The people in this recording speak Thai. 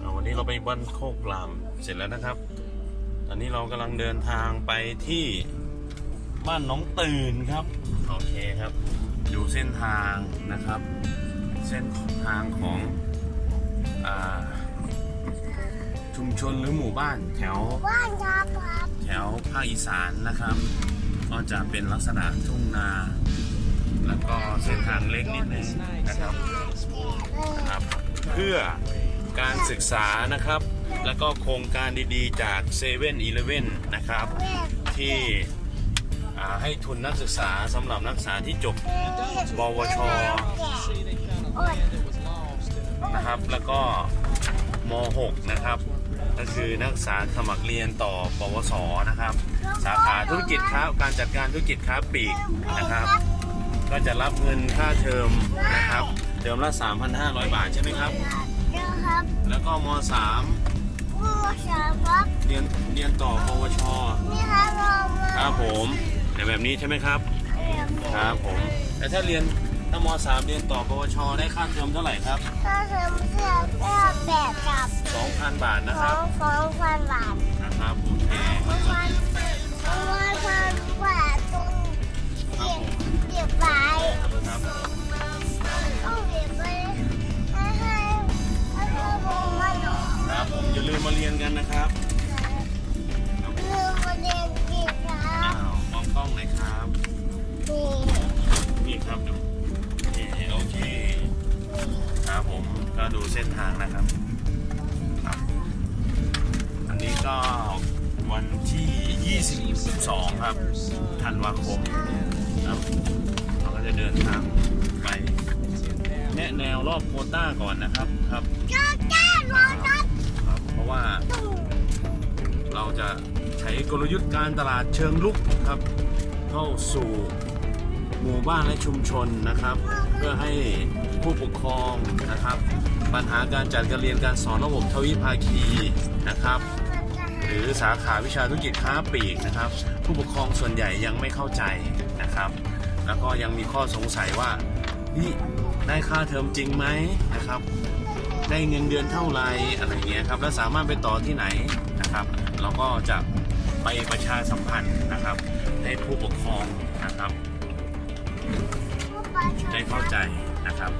อ่าวันนี้เราไปบ้านโคกรามเสร็จแล้วนะครับ ตอนนี้เรากำลังเดินทางไปที่บ้านน้องตื่นครับ โอเคครับ ดูเส้นทางนะครับ เส้นทางของอาชุมชนหรือหมู่บ้านแถวบ้านครับครับแถวภาคอีสานนะครับ ก็จะเป็นลักษณะทุ่งนา แล้วก็เส้นทางเล็กนิดนึงนะครับนะครับ เพื่อการศึกษานะครับ แล้วก็โครงการดีๆ จาก7 e เ e ่ e อนะครับ ที่ให้ทุนนักศึกษาสำหรับนักศึกษาที่จบปวช นะครับ แล้วก็ม .6 นะครับ ก็คือนักศึกษาสมัครเรียนต่อ ปวส นะครับ สาขาธุรกิจค้าการจัดการธุรกิจค้าปลีกนะครับ ก็จะรับเงินค่าเทอมนะครับ เทอมละ 3,500 บาทใช่ไหมครับนะครับแล้วก็ม ผู้ชายครับ .3 เรียนเรียนต่อปวช นี่ครับเราครับผมแต่แบบนี้ใช่ไหมครับครับผม แต่ถ้าเรียนถ้าม .3 เรียนต่อปวช ได้ค่าเทอมเท่าไหร่ครับ ถ้าเทอมเสื้อเสื้อแบบกับ2,000 บาทนะสคอรับงสองพันบาทนะครับโอเคสองพัน มอย่าลืมมาเรียนกันนะครับลืมมาเรียนกี่ครัอ้าบวมองกล้องหน่อยครับ นี่นี่ครับดูโอเคโอเคครับผมก็ดูเส้นทางนะครับครับ อันนี้ก็วันที่ 22 ครับธันวาคมครับเราก็จะเดินทางไปแนะแนวรอบโควต้าก่อนนะครับครับเจ้าแก้วรอนัดครับเพราะว่าตู้ เราจะใช้กลยุทธ์การตลาดเชิงลุกครับ เข้าสู่หมู่บ้านและชุมชนนะครับ เพื่อให้ผู้ปกครองนะครับ ปัญหาการจัดการเรียนการสอนระบบทวิภาคีนะครับ หรือสาขาวิชาธุรกิจค้าปลีกนะครับ ผู้ปกครองส่วนใหญ่ยังไม่เข้าใจนะครับ แล้วก็ยังมีข้อสงสัยว่านี่ได้ค่าเทอมจริงไหมนะครับ ได้เงินเดือนเท่าไหรอะไรเงี้ยครับแล้วสามารถไปต่อที่ไหนนะครับ เราก็จะไปประชาสัมพันธ์นะครับ ให้ผู้ปกครองนะครับ ได้เข้าใจนะครับ